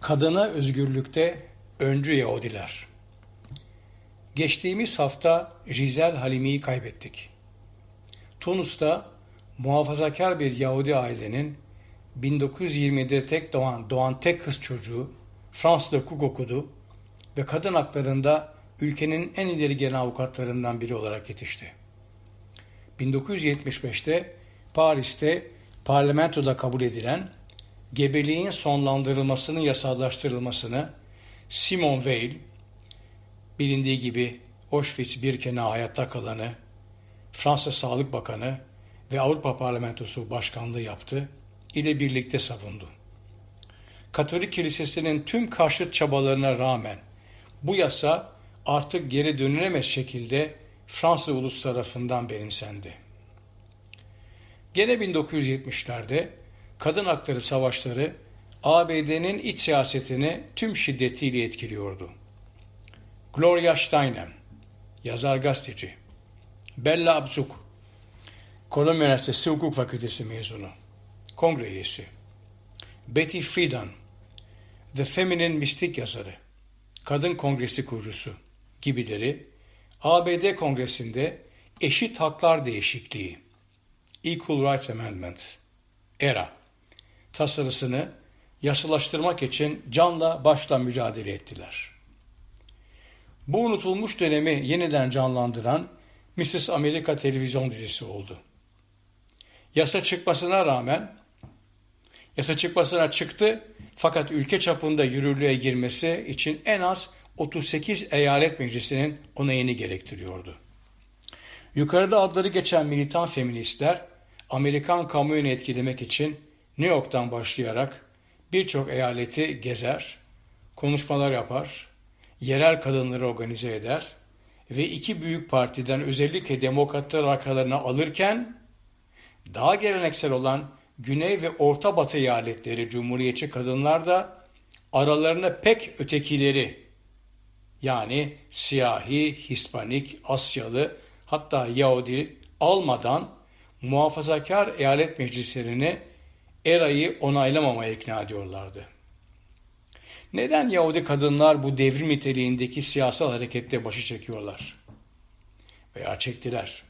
Kadına özgürlükte öncü Yahudiler. Geçtiğimiz hafta Rizel Halimi'yi kaybettik. Tunus'ta muhafazakar bir Yahudi ailenin 1920'de tek doğan, doğan tek kız çocuğu Fransa'da hukuk okudu ve kadın haklarında ülkenin en ileri gelen avukatlarından biri olarak yetişti. 1975'te Paris'te parlamentoda kabul edilen gebeliğin sonlandırılmasının yasallaştırılmasını Simon Weil, bilindiği gibi Auschwitz-Birkenau hayatta kalanı, Fransa Sağlık Bakanı ve Avrupa Parlamentosu Başkanlığı yaptı ile birlikte savundu. Katolik Kilisesi'nin tüm karşıt çabalarına rağmen bu yasa artık geri dönülemez şekilde Fransız ulus tarafından benimsendi. Gene 1970'lerde kadın hakları savaşları ABD'nin iç siyasetini tüm şiddetiyle etkiliyordu. Gloria Steinem, yazar gazeteci, Bella Abzug, Kolombiya Üniversitesi Hukuk Fakültesi mezunu, kongre üyesi, Betty Friedan, The Feminine Mystic yazarı, Kadın Kongresi kurucusu gibileri ABD Kongresi'nde Eşit Haklar Değişikliği, Equal Rights Amendment, ERA tasarısını yasalaştırmak için canla başla mücadele ettiler. Bu unutulmuş dönemi yeniden canlandıran Mrs. Amerika televizyon dizisi oldu. Yasa çıkmasına rağmen yasa çıkmasına çıktı fakat ülke çapında yürürlüğe girmesi için en az 38 eyalet meclisinin onayını gerektiriyordu. Yukarıda adları geçen militan feministler Amerikan kamuoyunu etkilemek için New York'tan başlayarak birçok eyaleti gezer, konuşmalar yapar, yerel kadınları organize eder ve iki büyük partiden özellikle demokratlar arkalarına alırken daha geleneksel olan Güney ve Orta Batı eyaletleri cumhuriyetçi kadınlar da aralarına pek ötekileri yani siyahi, Hispanik, Asyalı hatta Yahudi almadan muhafazakar eyalet meclislerini ERA'yı onaylamamaya ikna ediyorlardı. Neden Yahudi kadınlar bu devrim niteliğindeki siyasal harekette başı çekiyorlar? Veya çektiler.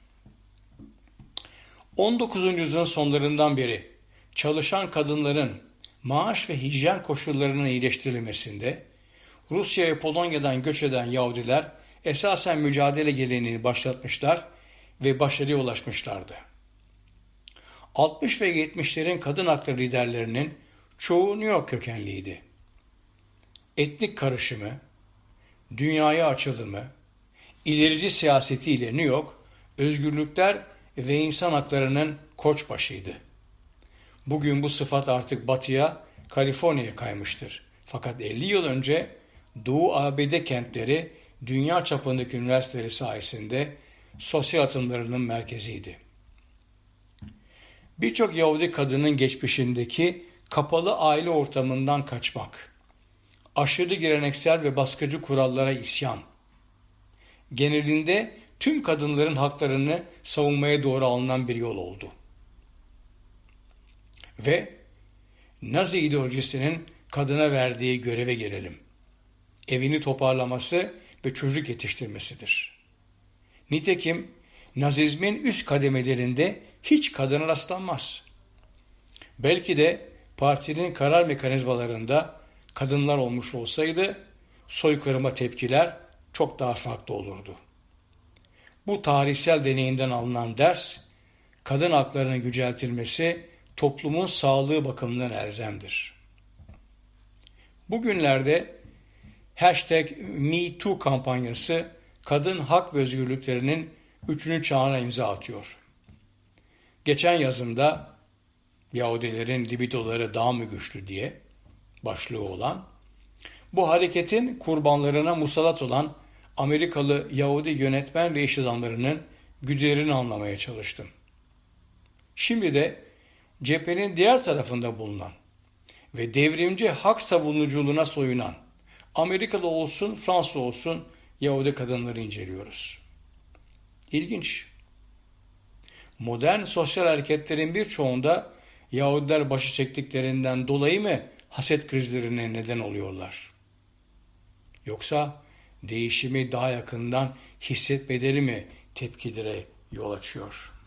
19. yüzyılın sonlarından beri çalışan kadınların maaş ve hijyen koşullarının iyileştirilmesinde Rusya ve Polonya'dan göç eden Yahudiler esasen mücadele geleneğini başlatmışlar ve başarıya ulaşmışlardı. 60 ve 70'lerin kadın hakları liderlerinin çoğu New York kökenliydi. Etnik karışımı, dünyaya açılımı, ilerici siyasetiyle New York, özgürlükler ve insan haklarının koçbaşıydı. Bugün bu sıfat artık batıya, Kaliforniya'ya kaymıştır. Fakat 50 yıl önce Doğu ABD kentleri dünya çapındaki üniversiteleri sayesinde sosyal atımlarının merkeziydi. Birçok Yahudi kadının geçmişindeki kapalı aile ortamından kaçmak, aşırı geleneksel ve baskıcı kurallara isyan, genelinde tüm kadınların haklarını savunmaya doğru alınan bir yol oldu. Ve Nazi ideolojisinin kadına verdiği göreve gelelim. Evini toparlaması ve çocuk yetiştirmesidir. Nitekim Nazizmin üst kademelerinde hiç kadına rastlanmaz. Belki de partinin karar mekanizmalarında kadınlar olmuş olsaydı soykırıma tepkiler çok daha farklı olurdu. Bu tarihsel deneyimden alınan ders, kadın haklarının yüceltilmesi toplumun sağlığı bakımından elzemdir. Bugünlerde hashtag MeToo kampanyası kadın hak ve özgürlüklerinin üçüncü çağına imza atıyor. Geçen yazımda Yahudilerin libidoları daha mı güçlü diye başlığı olan bu hareketin kurbanlarına musallat olan Amerikalı Yahudi yönetmen ve iş adamlarının güderini anlamaya çalıştım. Şimdi de cephenin diğer tarafında bulunan ve devrimci hak savunuculuğuna soyunan Amerikalı olsun Fransız olsun Yahudi kadınları inceliyoruz. İlginç. Modern sosyal hareketlerin birçoğunda Yahudiler başı çektiklerinden dolayı mı haset krizlerine neden oluyorlar? Yoksa değişimi daha yakından hissetmeleri mi tepkilere yol açıyor?''